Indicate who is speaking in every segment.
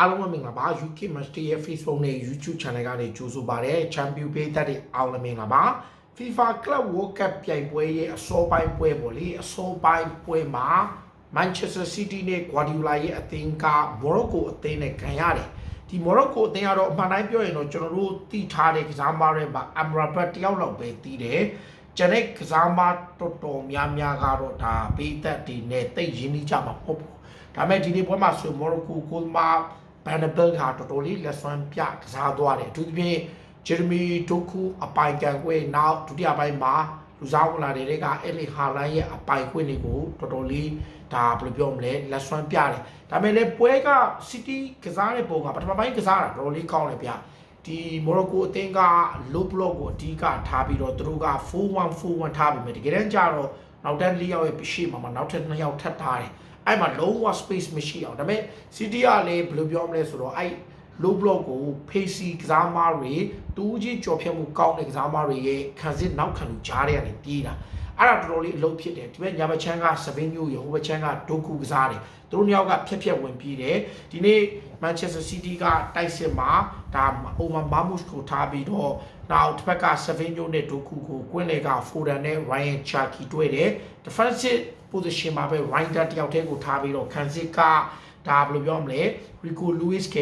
Speaker 1: အားလုံးပဲမင်္ဂလာပါ UK Master ရဲ့ Facebook နဲ့ YouTube Channel ကနေကြိုဆိုပါရစေ Champion ပေးသက်တဲ့အားလုံးမင်္ဂလာပါ FIFA Club World Cup ပြိုင်ပွဲရဲ့အစောပိုင်းပွဲပေါ့လေအစောပိုင်းပွဲမှာ Manchester City နဲ့ Guardiola ရဲ့အသင်းက Morocco အသင်းနဲ့ခံရတယ်ဒီ Morocco အသင်းကတော့အမှန်တိုင်းပြောရင်တော့ကျွန်တော်တို့တည်ထားတဲ့ကစားမတွေမှာ Amrabat တယောက်လောက်ပဲတည်တယ်ကျန်တဲ့ကစားမတော်တော်များများကတော့ဒါပေးသက်တွေနဲ့တိတ်ရင်းနှီးကြမှာမဟုတ်ဘူးဒါပေမဲ့ဒီနေ့ပွဲမှာဆို Morocco ကိုမှ ဘန်နဘယ်ဟာတော်တော်လေးလက်စွမ်းပြကစားသွားတယ်အထူးသဖြင့်ဂျယ်မီဒိုကူအပိုင်ကန်ခွဲနောက်ဒုတိယပိုင်းမှာလူစားဝင်လာတဲ့တွေကအဲ့လီဟာလန်ရဲ့အပိုင်ခွဲတွေကိုတော်တော်လေးဒါဘယ်လိုပြောမလဲလက်စွမ်းပြတယ်ဒါပေမဲ့လည်းပွဲကစီးတီးကစားတဲ့ပုံကပထမပိုင်းကစားတာတော်တော်လေးကောင်းတယ်ဗျဒီမော်ရိုကိုအသင်းက low block ကိုအဓိကထားပြီးတော့သူတို့က4-1-4-1ထားပြီးမြဲတကယ်တမ်းကျတော့နောက်တက်၄ယောက်ရဲ့ရှေ့မှာမှနောက်ထပ်2ယောက်ထပ်ထားတယ် အဲ့မှာလုံးဝ space မရှိအောင်ဒါပေမဲ့ City ကလည်းဘယ်လိုပြောမလဲဆိုတော့အဲ့ low block ကို Pacey ကစားမတွေတူးကြီးကြော်ဖြတ်မှုကောင်းတဲ့ကစားမတွေရဲ့ခံစစ်နောက်ခံလူကြားတွေကနေပြေးတာအဲ့ဒါတော်တော်လေးအလုပ်ဖြစ်တယ်ဒီဘက်ညာဘက်ချမ်းက7ညို့ရဟိုဘက်ချမ်းကဒိုကူကစားတယ်သူတို့နှစ်ယောက်ကဖြက်ဖြက်ဝင်ပြေးတယ်ဒီနေ့ Manchester City ကတိုက်စစ်မှာဒါအိုမာမာမုစ်ကိုထားပြီးတော့နောက်တစ်ဖက်က7ညို့နဲ့ဒိုကူကိုကွင်းလေက Foden နဲ့ Ryan Cherky တွေ့တယ် defensive position မှာပဲ rider တယောက်တည်းကိုထားပြီးတော့ခံစစ်ကဒါဘယ်လိုပြောမလဲ Rico Lewis က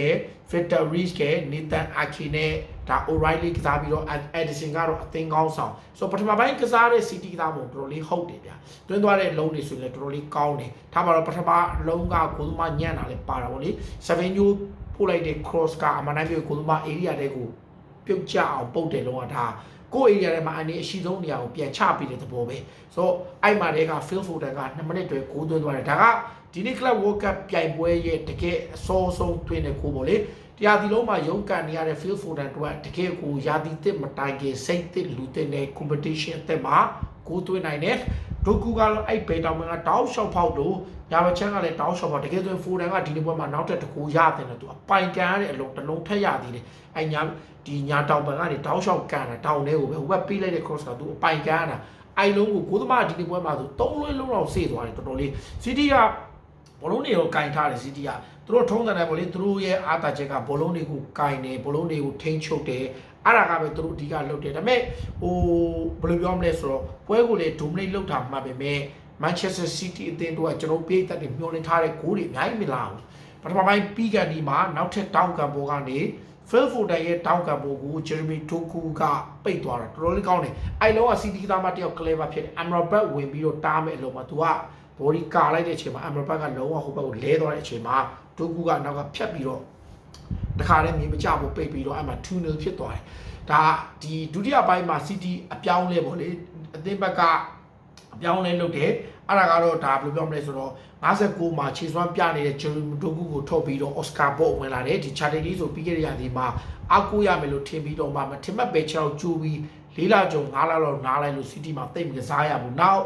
Speaker 1: Victor Rees က Nathan Ake နဲ့ဒါ O'Reilly ကစားပြီးတော့ Edison ကတော့အသင်းကောင်းဆောင်ဆိုတော့ပထမပိုင်းကစားတဲ့ City ကစားဖို့တော်တော်လေးဟုတ်တယ်ဗျာတွင်းသွားတဲ့လုံးတွေဆိုရင်လည်းတော်တော်လေးကောင်းတယ်ထားပါတော့ပထမလုံးကကိုသမားညံ့တာလည်းပါတာပေါ့လေ7 new ပို့လိုက်တဲ့ cross ကအမှန်တမ်းပြောကိုသမား area တဲ့ကိုပြုတ်ကျအောင်ပုတ်တယ်လုံးဝဒါ ကိုယ့် area ထဲမှာအနေအရှိဆုံးနေရာကိုပြန်ချပေးတဲ့သဘောပဲဆိုတော့အဲ့မှာတည်းက Phil Foden က2မိနစ်တွဲ6သွင်းသွားတယ်ဒါကဒီနေ့ Club World Cup ပြိုင်ပွဲရဲ့တကယ်အစောဆုံးတွင်းတဲ့ကိုပေါ့လေတရားဒီလုံးမှာရုန်းကန်နေရတဲ့ Phil Foden တို့ကတကယ်ကိုယာတီတစ်မတိုင်ခင်စိတ်တစ်လူတစ်နဲ့ competition အသက်မှာကိုသွင်းနိုင်တယ် ဒိုကူကတော့အဲ့ဘေတောင်မန်ကတောက်လျှောက်ဖောက်လို့ညာဘချန်ကလည်းတောက်လျှောက်ဖောက်တကယ်ဆိုရင် Foden ကဒီနေ့ပွဲမှာနောက်ထပ်တစ်ခုရတယ်လို့သူအပိုင်ကန်ရတဲ့အလုံးတစ်လုံးထက်ရသေးတယ်အဲ့ညာဒီညာတောင်ပံကနေတောက်လျှောက်ကန်တာတောင်ထဲကိုပဲဟိုဘက်ပေးလိုက်တဲ့ cross ကသူအပိုင်ကန်ရတာအဲ့လုံးကိုကိုသမားဒီနေ့ပွဲမှာဆို၃လုံးလုံးတော့စေ့သွားတယ်တော်တော်လေးစီးတီက ဘောလုံးတွေရောကင်ထားတယ်စီးတီကသူတို့ထုံးတယ်ပေါ့လေသူတို့ရဲ့အားတာချက်ကဘောလုံးတွေကိုကင်တယ်ဘောလုံးတွေကိုထိန်းချုပ်တယ်အဲ့ဒါကပဲသူတို့အဓိကလုပ်တယ်ဒါပေမဲ့ဟိုဘယ်လိုပြောမလဲဆိုတော့ပွဲကိုလေ dominate လုပ်တာမှတ်ပေမဲ့ Manchester City အသင်းတို့ကကျွန်တော်ပြေးတက်တွေမျှော်လင့်ထားတဲ့ဂိုးတွေအများကြီးမလာဘူးပထမပိုင်းပြီးကန်ဒီမှာနောက်ထပ်တောင်းကန်ပေါ်ကနေ Phil Foden ရဲ့တောင်းကန်ပေါ်ကို Jeremy Doku ကပိတ်သွားတာတော်တော်လေးကောင်းတယ်အဲ့လုံးက City သားမတယောက် clever ဖြစ်တယ် Amrabat ဝင်ပြီးတော့တားမဲ့အလုံးမှာ तू က body ကာလိုက်တဲ့အချိန်မှာ Amrabat ကလုံးဝဟိုဘက်ကိုလဲသွားတဲ့အချိန်မှာ Doku ကနောက်ကဖြတ်ပြီးတော့တခါတည်းမြေမကျဖို့ပိတ်ပြီးတော့အဲ့မှာ2-0ဖြစ်သွားတယ်ဒါဒီဒုတိယပိုင်းမှာ City အပြောင်းလဲပေါ့လေအသင်းဘက်ကအပြောင်းလဲလုပ်တယ်အဲ့ဒါကတော့ဒါဘယ်လိုပြောမလဲဆိုတော့59မှာခြေစွမ်းပြနေတဲ့ Jeremy Doku ကိုထုတ်ပြီးတော့ Oscar Bolt ဝင်လာတယ်ဒီ Charlie Lee ဆိုပြီးခဲ့တဲ့ရာသီမှာအကူရမယ်လို့ထင်ပြီးတော့မှမထင်မှတ်ပဲခြေထောက်ကျူပြီး၄လကြုံ၅လလောက်နားလိုက်လို့ City မှာတိတ်မကစားရဘူးနောက်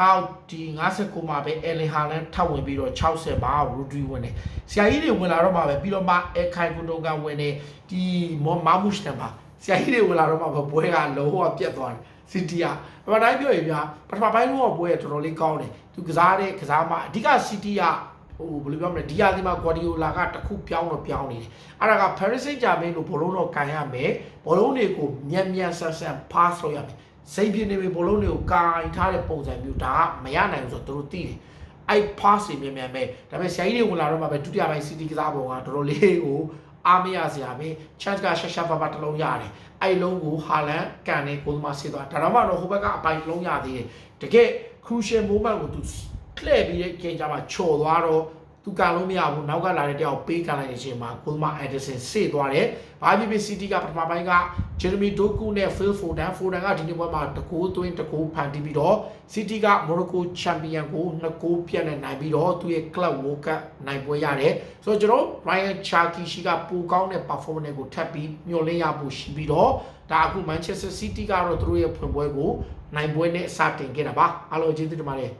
Speaker 1: နောက်ဒီ59မှာပဲ Ellen Haaland ထပ်ဝင်ပြီးတော့60မှာ Rodri ဝင်တယ်ဆရာကြီးတွေဝင်လာတော့မှပဲပြီးတော့မှ Ekay Gundogan ဝင်တယ်ဒီမာမုရှ်တန်ပါဆရာကြီးတွေဝင်လာတော့မှပဲပွဲကလုံးဝပြတ်သွားတယ်စီတီယာပထမတိုင်းပြောရင်ဗျာပထမပိုင်းတော့ပွဲတော်တော်လေးကောင်းတယ်သူကစားတဲ့ကစားမအဓိကစီတီယာဟိုဘယ်လိုပြောမလဲဒီယာဒီမှာဂွာဒီယိုလာကတခုပြောင်းတော့ပြောင်းနေတယ်အဲ့ဒါက Paris Saint-Germain လို့ဘောလုံးတော့ကန်ရမယ်ဘောလုံးတွေကိုမြန်မြန်ဆန်ဆန် pass လုပ်ရမယ် စိတ်ပြင်းနေပြီဘောလုံးတွေကိုကန်ထားတဲ့ပုံစံမျိုးဒါကမရနိုင်ဘူးဆိုတော့သူတို့သိတယ်အဲ့ pass တွေမြန်မြန်ပဲဒါပေမဲ့ဆရာကြီးတွေဝင်လာတော့မှပဲဒုတိယပိုင်း City ကစားပုံကတော်တော်လေးကိုအားမရစရာပဲ chance ကရှာရှာပါပါတစ်လုံးရတယ်အဲ့လုံးကိုဟာလန်ကန်နေကိုသမားစစ်သွားဒါတော့မှတော့ဟိုဘက်ကအပိုင်လုံးရသေးတယ်တကယ် crucial moment ကိုသူလှည့်ပြီးတဲ့ချိန်ကျမှချော်သွားတော့ သူကန်လို့မရဘူးနောက်ကလာတဲ့တယောက်ပေးကန်လိုက်တဲ့အချိန်မှာကိုသမား Edison စေ့သွားတယ်ဘာဖြစ်ဖြစ် City ကပထမပိုင်းက Jeremy Doku နဲ့ Phil Foden Foden ကဒီနေ့ပွဲမှာတကူသွင်းတကူဖန်တီးပြီးတော့ City က Morocco Champion ကိုနှစ်ကူပြတ်နဲ့နိုင်ပြီးတော့သူရဲ့ Club World Cup နိုင်ပွဲရတယ်ဆိုတော့ကျွန်တော် Ryan Cherky ရှိကပူကောင်းတဲ့ performance ကိုထပ်ပြီးမျှော်လင့်ရဖို့ရှိပြီးတော့ဒါအခု Manchester City ကတော့သူတို့ရဲ့ဖွင့်ပွဲကိုနိုင်ပွဲနဲ့စတင်ခဲ့တာပါအားလုံးကျေးဇူးတင်ပါတယ်